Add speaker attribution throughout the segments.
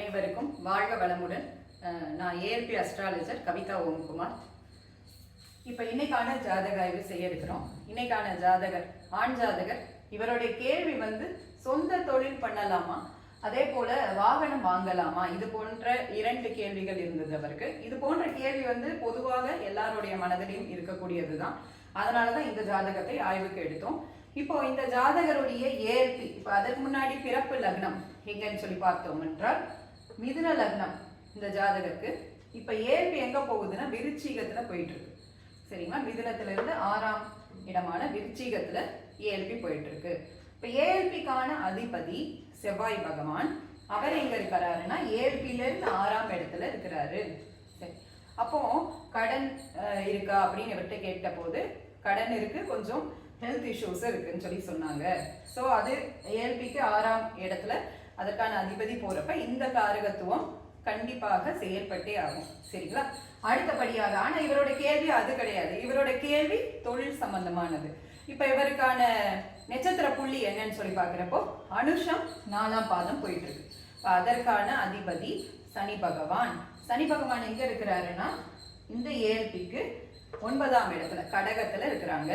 Speaker 1: அனைவருக்கும் வாழ்க வளமுடன். நான் ஏஎல்பி அஸ்ட்ராலஜர் கவிதா ஓம்குமார். இப்போ இன்னைக்கான ஜாதக ஆய்வு செய்ய இருக்கிறோம். இன்னைக்கான ஜாதகர் ஆண் ஜாதகர் இவருடைய கேள்வி வந்து சொந்த தொழில் பண்ணலாமா? அதே போல வாகனம் வாங்கலாமா? இது போன்ற இரண்டு கேள்விகள் இருந்தது அவருக்கு. இது போன்ற கேள்வி வந்து பொதுவாக எல்லாருடைய மனதிலையும் அதனால அதனாலதான் இந்த ஜாதகத்தை ஆய்வுக்கு எடுத்தோம். இப்போ இந்த ஜாதகருடைய ஏற்பி இப்போ அதற்கு முன்னாடி பிறப்பு லக்னம் எங்கன்னு சொல்லி பார்த்தோம் என்றால் மிதுன லக்னம் இந்த ஜாதகருக்கு இப்போ ஏற்பி எங்க போகுதுன்னா விருச்சிகத்துல போயிட்டு இருக்கு சரிங்களா? மிதுனத்துல இருந்து ஆறாம் இடமான விருச்சிகத்துல ஏஎல்பி போயிட்டு இருக்கு இப்போ ஏஎல்பிக்கான அதிபதி செவ்வாய் பகவான். அவர் எங்க இருக்கிறாருன்னா ஏஎல்பில இருந்து ஆறாம் இடத்துல இருக்கிறாரு. சரி. அப்போ கடன் இருக்கா அப்படின்னு இவர்கிட்ட கேட்ட போது கடன் இருக்கு கொஞ்சம் ஹெல்த் இஷ்யூஸ் இருக்குன்னு சொல்லி சொன்னாங்க. ஸோ அது ஏஎல்பிக்கு ஆறாம் இடத்துல அதற்கான அதிபதி போறப்ப இந்த காரகத்துவம் கண்டிப்பாக செயல்பட்டே ஆகும். சரிங்களா? அடுத்தபடியாக ஆனா இவரோட கேள்வி அது கிடையாது. இவரோட கேள்வி தொழில் சம்பந்தமானது. இப்ப இவருக்கான நட்சத்திர புள்ளி என்னன்னு சொல்லி பாக்குறப்போ அனுஷம் நாலாம் பாதம் போயிட்டு இருக்கு இப்ப அதற்கான அதிபதி சனி பகவான். சனி பகவான் எங்க இருக்கிறாருன்னா இந்த ஏழ்பிக்கு ஒன்பதாம் இடத்துல கடகத்துல இருக்கிறாங்க.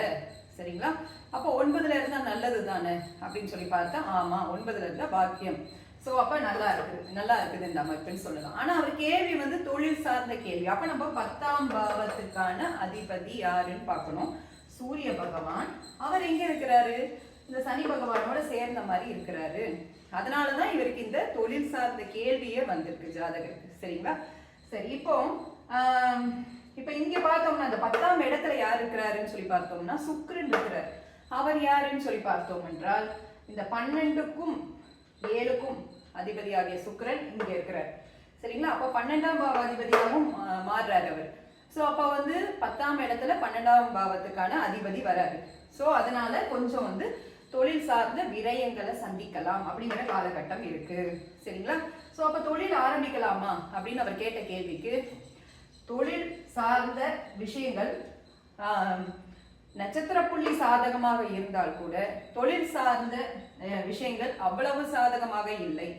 Speaker 1: சரிங்களா? அப்போ ஒன்பதுல இருந்தா நல்லது தானே அப்படின்னு சொல்லி பார்த்தா ஆமா ஒன்பதுல இருந்தா பாக்கியம். ஸோ அப்போ நல்லா இருக்குது. நல்லா இருக்குது இந்த அமைப்புன்னு சொல்லலாம். ஆனால் அவர் கேள்வி வந்து தொழில் சார்ந்த கேள்வி. அப்போ நம்ம பத்தாம் பாவத்துக்கான அதிபதி யாருன்னு பார்க்கணும். சூரிய பகவான். அவர் எங்கே இருக்கிறாரு? இந்த சனி பகவானோட சேர்ந்த மாதிரி இருக்கிறாரு. அதனாலதான் இவருக்கு இந்த தொழில் சார்ந்த கேள்வியே வந்திருக்கு ஜாதகருக்கு. சரிங்களா? சரி இப்போ ஆம், இப்ப இங்க பார்த்தோம்னா அந்த பத்தாம் இடத்துல யார் இருக்கிறாருன்னு சொல்லி பார்த்தோம்னா சுக்ரன் இருக்கிறார். அவர் யாருன்னு சொல்லி பார்த்தோம் என்றால் இந்த பன்னெண்டுக்கும் ஏழுக்கும் அதிபதியாகிய சுக்ரன் இங்க இருக்கிறார். சரிங்களா? அப்போ பன்னெண்டாம் பாவாதிபதியாகவும் மா- மாறுறாரு அவர். ஸோ அப்போ வந்து பத்தாம் இடத்துல பன்னெண்டாம் பாவத்துக்கான அதிபதி வராரு. ஸோ அதனால கொஞ்சம் வந்து தொழில் சார்ந்த விரயங்களை சந்திக்கலாம் அப்படிங்கிற காலகட்டம் இருக்கு. சரிங்களா? ஸோ அப்போ தொழில் ஆரம்பிக்கலாமா அப்படின்னு அவர் கேட்ட கேள்விக்கு தொழில் சார்ந்த விஷயங்கள் நட்சத்திர புள்ளி சாதகமாக இருந்தால் கூட தொழில் சார்ந்த விஷயங்கள் அவ்வளவு சாதகமாக இல்லை.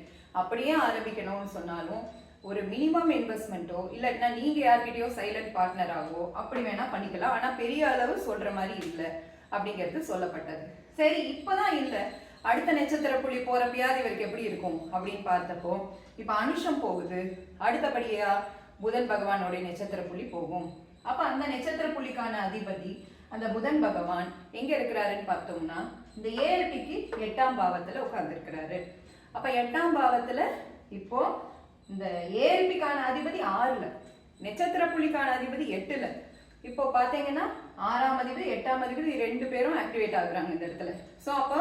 Speaker 1: அப்படியே ஆரம்பிக்கணும்னு சொன்னாலும் ஒரு மினிமம் இன்வெஸ்ட்மெண்ட்டோ இல்லைன்னா நீங்கள் யார்கிட்டயோ சைலண்ட் பார்ட்னராகவோ அப்படி வேணால் பண்ணிக்கலாம். ஆனால் பெரிய அளவு சொல்கிற மாதிரி இல்லை அப்படிங்கிறது சொல்லப்பட்டது. சரி இப்பதான் இல்லை. அடுத்த நட்சத்திர புள்ளி போறப்பயாவது இவருக்கு எப்படி இருக்கும் அப்படின்னு பார்த்தப்போ இப்போ அனுஷம் போகுது. அடுத்தபடியாக புதன் பகவானோடைய நட்சத்திர புள்ளி போகும். அப்ப அந்த நட்சத்திர புள்ளிக்கான அதிபதி அந்த புதன் பகவான் எங்க இருக்கிறாருன்னு பார்த்தோம்னா இந்த ஏஎல்பிக்கு எட்டாம் பாவத்துல உட்கார்ந்துருக்கிறாரு. அப்ப எட்டாம் பாவத்துல இப்போ இந்த ஏஎல்பிக்கான அதிபதி ஆறுல நட்சத்திர புள்ளிக்கான அதிபதி எட்டுல. இப்போ பாத்தீங்கன்னா ஆறாம் அதிபதி எட்டாம் அதிபதி ரெண்டு பேரும் ஆக்டிவேட் ஆகுறாங்க இந்த இடத்துல. ஸோ அப்போ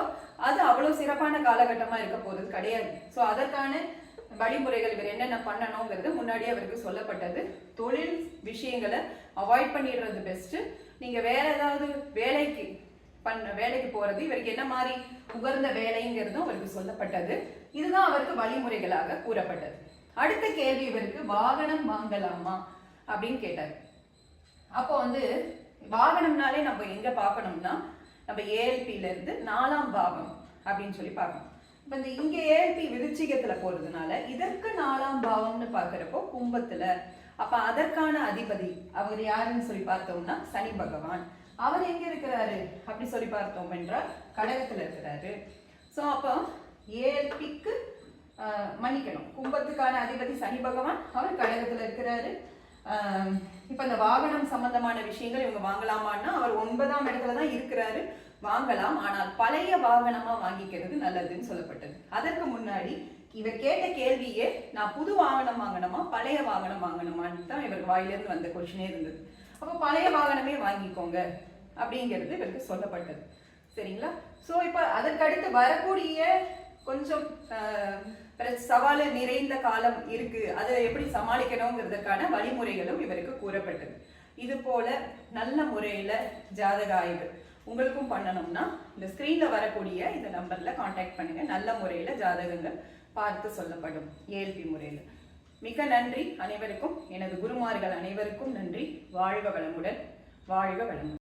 Speaker 1: அது அவ்வளவு சிறப்பான காலகட்டமா இருக்க போறது கிடையாது. ஸோ அதற்கான வழிமுறைகள் இவர் என்னென்ன பண்ணணுங்கிறது முன்னாடியே அவருக்கு சொல்லப்பட்டது. தொழில் விஷயங்களை அவாய்ட் பண்ணிடுறது பெஸ்ட்டு நீங்கள் வேற ஏதாவது வேலைக்கு பண்ண வேலைக்கு போகிறது இவருக்கு என்ன மாதிரி உகர்ந்த வேலைங்கிறதும் அவருக்கு சொல்லப்பட்டது. இதுதான் அவருக்கு வழிமுறைகளாக கூறப்பட்டது. அடுத்த கேள்வி இவருக்கு வாகனம் வாங்கலாமா? அப்படின்னு கேட்டார். அப்போ வந்து வாகனம்னாலே நம்ம எங்க பார்க்கணும்னா நம்ம ஏஎல்பில இருந்து நாலாம் பாவம் அப்படின்னு சொல்லி பார்க்கணும். இப்போ இந்த இங்கே ஏஎல்பி விருச்சிகத்தில் போகிறதுனால இதற்கு நாலாம் பாவம்னு பார்க்குறப்போ கும்பத்தில். அப்போ அதற்கான அதிபதி அவர் யாருன்னு சொல்லி பார்த்தோம்னா சனி பகவான். அவர் எங்கே இருக்கிறாரு? அப்படி சொல்லி பார்த்தோம் என்றால் கடகத்தில் இருக்கிறாரு. ஸோ அப்போ ஏஎல்பிக்கு மன்னிக்கணும். கும்பத்துக்கான அதிபதி சனி பகவான் அவர் கடகத்தில் இருக்கிறாரு. இப்போ இந்த வாகனம் சம்பந்தமான விஷயங்கள் இவங்க வாங்கலாமான்னா அவர் ஒன்பதாம் இடத்துல தான் இருக்கிறாரு. வாங்கலாம் ஆனால் பழைய வாகனமாக வாங்கிக்கிறது நல்லதுன்னு சொல்லப்பட்டது. அதற்கு முன்னாடி இவர் கேட்ட கேள்வியே நான் புது வாகனம் வாங்கணுமா பழைய வாகனம் வாங்கணுமான்னு தான் இவர் வாயிலிருந்து வந்த கொஷினே இருந்தது. அப்போ பழைய வாகனமே வாங்கிக்கோங்க அப்படிங்கிறது இவருக்கு சொல்லப்பட்டது. சரிங்களா? ஸோ இப்போ அதற்கடுத்து வரக்கூடிய கொஞ்சம் சவால நிறைந்த காலம் இருக்கு. அதை எப்படி சமாளிக்கணுங்கிறதுக்கான வழிமுறைகளும் இவருக்கு கூறப்பட்டது. இது போல நல்ல முறையில ஜாதக ஆய்வு உங்களுக்கும் பண்ணணும்னா இந்த ஸ்க்ரீனில் வரக்கூடிய இந்த நம்பர்ல காண்டாக்ட் பண்ணுங்க. நல்ல முறையில ஜாதகங்கள் பார்த்து சொல்லப்படும். ஏஎல்பி முறையில். மிக நன்றி அனைவருக்கும். எனது குருமார்கள் அனைவருக்கும் நன்றி. வாழ்க வளமுடன். வாழ்க வளமுடன்.